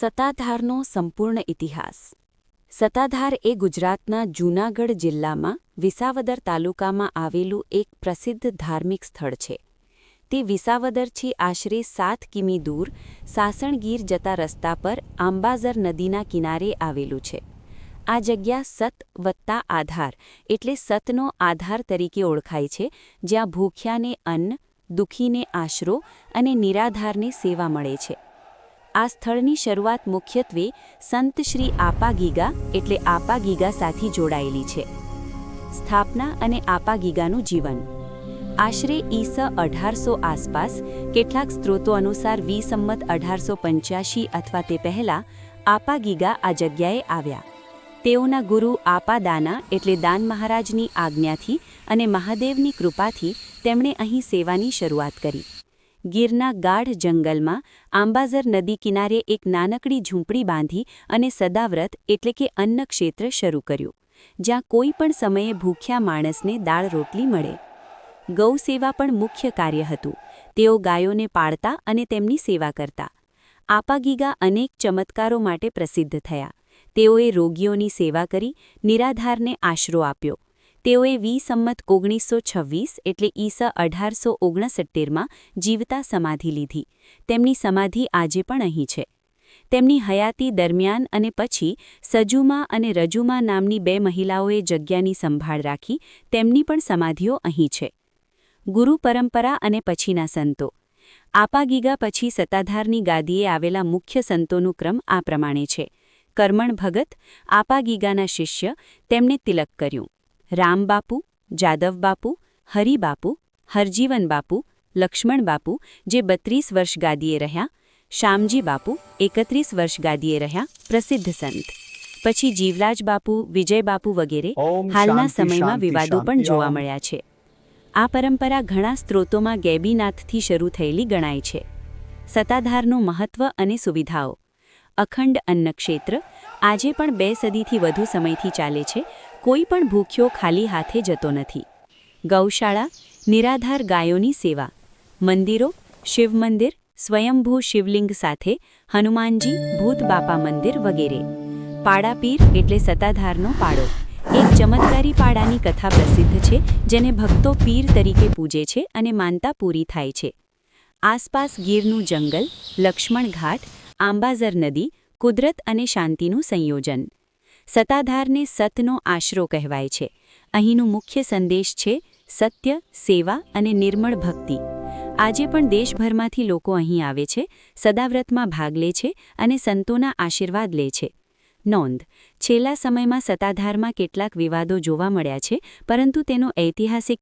સતાધારનો સંપૂર્ણ ઇતિહાસ. સત્તાધાર એ ગુજરાતના જૂનાગઢ જિલ્લામાં વિસાવદર તાલુકામાં આવેલું એક પ્રસિદ્ધ ધાર્મિક સ્થળ છે. તે વિસાવદરથી આશરે સાત કિમી દૂર સાસણગીર જતા રસ્તા પર આંબાઝર નદીના કિનારે આવેલું છે. આ જગ્યા સત વત્તા આધાર એટલે સતનો આધાર તરીકે ઓળખાય છે, જ્યાં ભૂખ્યાને અન્ન, દુઃખીને આશરો અને નિરાધારને સેવા મળે છે. આ સ્થળની શરૂઆત મુખ્યત્વે સંત શ્રી આપાગીગા એટલે આપાગીગા સાથે જોડાયેલી છે. સ્થાપના અને આપાગીગાનું જીવન. આશરે ઈસ અઢારસો આસપાસ કેટલાક સ્ત્રોતો અનુસાર વી સંમત અઢારસો પંચ્યાશી અથવા તે પહેલાં આપાગીગા આ જગ્યાએ આવ્યા. તેઓના ગુરુ આપાદાના એટલે દાન મહારાજની આજ્ઞાથી અને મહાદેવની કૃપાથી તેમણે અહીં સેવાની શરૂઆત કરી. ગીરના ગાઢ જંગલમાં આંબાઝર નદી કિનારે એક નાનકડી ઝૂંપડી બાંધી અને સદાવ્રત એટલે કે અન્ન ક્ષેત્ર શરૂ કર્યું, જ્યાં કોઈ પણ સમયે ભૂખ્યા માણસને દાળ રોટલી મળે. ગૌ સેવા પણ મુખ્ય કાર્ય હતું. તેઓ ગાયોને પાળતા અને તેમની સેવા કરતા. આપાગીગા અનેક ચમત્કારો માટે પ્રસિદ્ધ થયા. તેઓએ રોગીઓની સેવા કરી, નિરાધારને આશરો આપ્યો. તેઓએ વી સંમત ઓગણીસો છવ્વીસ એટલે ઈસ અઢારસો ઓગણસત્તેરમાં જીવતા સમાધિ લીધી. તેમની સમાધિ આજે પણ અહીં છે. તેમની હયાતી દરમિયાન અને પછી સજુમા અને રજુમા નામની બે મહિલાઓએ જગ્યાની સંભાળ રાખી તેમની પણ સમાધિઓ અહીં છે. ગુરુ પરંપરા અને પછીના સંતો. આપાગીગા પછી સત્તાધારની ગાદીએ આવેલા મુખ્ય સંતોનું ક્રમ આ પ્રમાણે છે. કર્મણ ભગત, આપાગીગાના શિષ્ય તેમણે તિલક કર્યું. રામબાપુ જાદવબાપુ હરિબાપુ હરજીવન બાપુ લક્ષ્મણ બાપુ જે બત્રીસ વર્ષ ગાદીએ રહ્યા શામજી બાપુ એકત્રીસ વર્ષ ગાદીએ રહ્યા પ્રસિદ્ધ સંત. પછી જીવરાજ બાપુ વિજયબાપુ વગેરે હાલના સમયમાં વિવાદો પણ જોવા મળ્યા છે. આ પરંપરા ઘણા સ્ત્રોતોમાં ગેબીનાથથી શરૂ થયેલી ગણાય છે. સત્તાધારનું મહત્વ અને સુવિધાઓ. અખંડ અન્નક્ષેત્ર આજે પણ બે સદીથી વધુ સમયથી ચાલે છે કોઈ પણ ભૂખ્યો ખાલી હાથે જતો નથી. ગૌશાળા, નિરાધાર ગાયોની સેવા. મંદિરો, શિવ મંદિર, સ્વયંભૂ શિવલિંગ સાથે હનુમાનજી, ભૂત બાપા મંદિર વગેરે. પાડાપીર એટલે સત્તાધારનો પાડો. એક ચમત્કારી પાડાની કથા પ્રસિદ્ધ છે, જેને ભક્તો પીર તરીકે પૂજે છે અને માનતા પૂરી થાય છે. આસપાસ ગીરનું જંગલ, લક્ષ્મણ ઘાટ, આંબાઝર નદી, કુદરત અને શાંતિનું સંયોજન. સત્તાધારને સતનો આશરો કહેવાય છે. અહીંનું મુખ્ય સંદેશ છે સત્ય, સેવા અને નિર્મળ ભક્તિ. આજે પણ દેશભરમાંથી લોકો અહીં આવે છે, સદાવ્રતમાં ભાગ લે છે અને સંતોના આશીર્વાદ લે છે. નોંધ, છેલ્લા સમયમાં સત્તાધારમાં કેટલાક વિવાદો જોવા મળ્યા છે, પરંતુ તેનો ઐતિહાસિક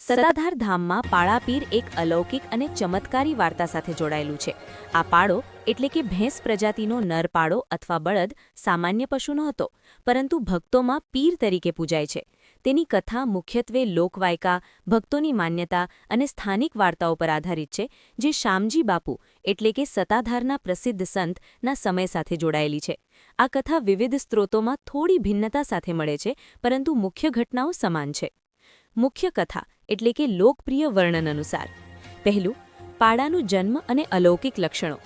સત્તાધાર ધામમાં પાળાપીર એક અલૌકિક અને ચમત્કારી વાર્તા સાથે જોડાયેલું છે. આ પાળો એટલે કે ભેંસ પ્રજાતિનો નર પાળો અથવા બળદ સામાન્ય પશુ નહોતો પરંતુ ભક્તોમાં પીર તરીકે પૂજાય છે. તેની કથા મુખ્યત્વે લોકવાયકા, ભક્તોની માન્યતા અને સ્થાનિક વાર્તાઓ પર આધારિત છે, જે શામજી બાપુ એટલે કે સત્તાધારના પ્રસિદ્ધ સંતના સમય સાથે જોડાયેલી છે. આ કથા વિવિધ સ્ત્રોતોમાં થોડી ભિન્નતા સાથે મળે છે, પરંતુ મુખ્ય ઘટનાઓ સમાન છે. મુખ્ય કથા એટલે કે લોકપ્રિય વર્ણન અનુસાર. પહેલું, પાડાનું જન્મ અને અલૌકિક લક્ષણો.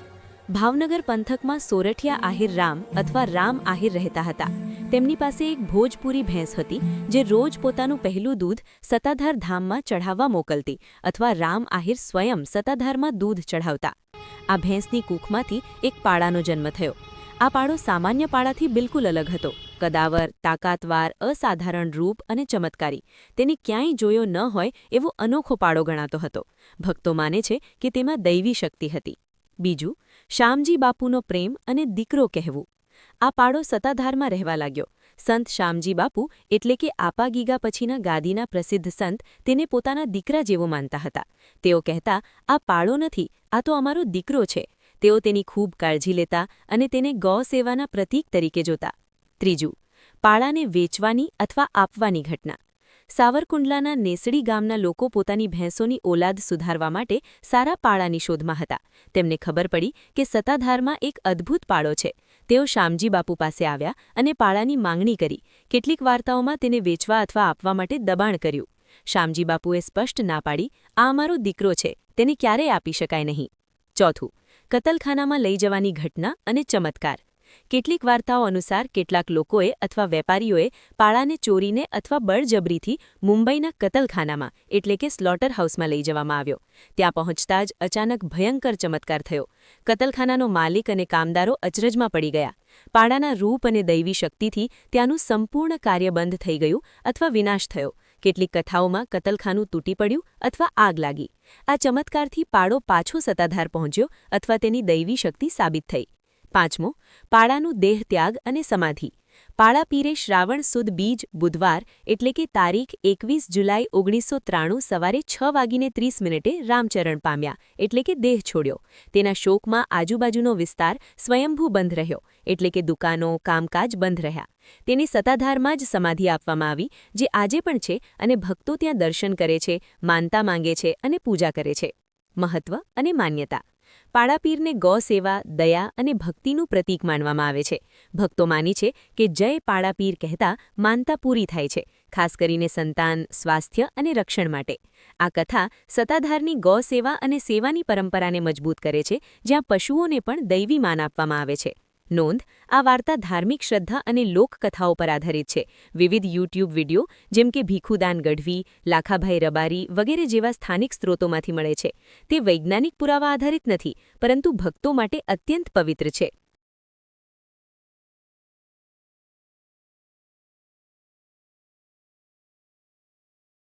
ભાવનગર પંથકમાં સોરઠિયા આહિર રામ અથવા રામ આહિર રહેતા હતા. તેમની પાસે એક ભોજપુરી ભેંસ હતી, જે રોજ પોતાનું પહેલું દૂધ સત્તાધાર ધામમાં ચઢાવવા મોકલતી અથવા રામ આહિર સ્વયં સતાધારમાં દૂધ ચઢાવતા. આ ભેંસની કૂખમાંથી એક પાડાનો જન્મ થયો. આ પાડો સામાન્ય પાડાથી બિલકુલ અલગ હતો. કદાવર, તાકાતવાર, અસાધારણ રૂપ અને ચમત્કારી. તેને ક્યાંય જોયો ન હોય એવો અનોખો પાડો ગણાતો હતો. ભક્તો માને છે કે તેમાં દૈવી શક્તિ હતી. બીજું, શ્યામજી બાપુનો પ્રેમ અને દીકરો કહેવું. આ પાડો સત્તાધારમાં રહેવા લાગ્યો. સંત શ્યામજી બાપુ એટલે કે આપાગીગા પછીના ગાદીના પ્રસિદ્ધ સંત તેને પોતાના દીકરા જેવો માનતા હતા. તેઓ કહેતા, આ પાડો નથી, આ તો અમારો દીકરો છે. તેઓ તેની ખૂબ કાળજી લેતા અને તેને ગૌ સેવાના પ્રતીક તરીકે જોતા. ત્રીજું, પાળાને વેચવાની અથવા આપવાની ઘટના. સાવરકુંડલાના નેસડી ગામના લોકો પોતાની ભેંસોની ઓલાદ સુધારવા માટે સારા પાળાની શોધમાં હતા. તેમને ખબર પડી કે સત્તાધારમાં એક અદ્ભુત પાળો છે. તેઓ શામજી બાપુ પાસે આવ્યા અને પાળાની માંગણી કરી. કેટલીક વાર્તાઓમાં તેને વેચવા અથવા આપવા માટે દબાણ કર્યું. શામજી બાપુએ સ્પષ્ટ ના પાડી, આ અમારો દીકરો છે. તેને ક્યારેય આપી શકાય નહીં. ચોથું કતલખાનામાં લઈ જવાની ઘટના અને ચમત્કાર. કેટલીક વાર્તાઓ અનુસાર કેટલાક લોકોએ અથવા વેપારીઓએ પાળાને ચોરીને અથવા બળજબરીથી મુંબઈના કતલખાનામાં, એટલે કે સ્લોટર હાઉસમાં લઈ જવામાં આવ્યો. ત્યાં પહોંચતા જ અચાનક ભયંકર ચમત્કાર થયો. કતલખાનાનો માલિક અને કામદારો અચરજમાં પડી ગયા. પાળાના રૂપ અને દૈવી શક્તિથી ત્યાંનું સંપૂર્ણ કાર્ય બંધ થઈ ગયું અથવા વિનાશ થયો. કેટલીક કથાઓમાં કતલખાનું તૂટી પડ્યું અથવા આગ લાગી. આ ચમત્કારથી પાડો પાછો સત્તાધાર પહોંચ્યો અથવા તેની દૈવી શક્તિ સાબિત થઈ. પાંચમો, પાડાનું દેહ ત્યાગ અને સમાધિ. પાળા પીરે શ્રાવણ સુદ બીજ, બુધવાર, એટલે કે તારીખ એકવીસ જુલાઈ ઓગણીસો ત્રાણું સવારે છ વાગીને ત્રીસ મિનિટે રામચરણ પામ્યા, એટલે કે દેહ છોડ્યો. તેના શોકમાં આજુબાજુનો વિસ્તાર સ્વયંભૂ બંધ રહ્યો, એટલે કે દુકાનો, કામકાજ બંધ રહ્યા. તેની સત્તાધારમાં જ સમાધિ આપવામાં આવી, જે આજે પણ છે અને ભક્તો ત્યાં દર્શન કરે છે, માનતા માંગે છે અને પૂજા કરે છે. મહત્વ અને માન્યતા. પાળાપીરને ગૌ સેવા, દયા અને ભક્તિનું પ્રતીક માનવામાં આવે છે. ભક્તો માની છે કે જય પાળાપીર કહેતા માનતા પૂરી થાય છે, ખાસ કરીને સંતાન, સ્વાસ્થ્ય અને રક્ષણ માટે. આ કથા સત્તાધારની ગૌ સેવા અને સેવાની પરંપરાને મજબૂત કરે છે, જ્યાં પશુઓને પણ દૈવી માન આપવામાં આવે છે. નોંધ, આ વાર્તા ધાર્મિક શ્રદ્ધા અને લોકકથાઓ પર આધારિત છે. વિવિધ યુટ્યુબ વીડિયો, જેમ કે ભીખુદાન ગઢવી, લાખાભાઈ રબારી વગેરે જેવા સ્થાનિક સ્ત્રોતોમાંથી મળે છે. તે વૈજ્ઞાનિક પુરાવા આધારિત નથી, પરંતુ ભક્તો માટે અત્યંત પવિત્ર છે.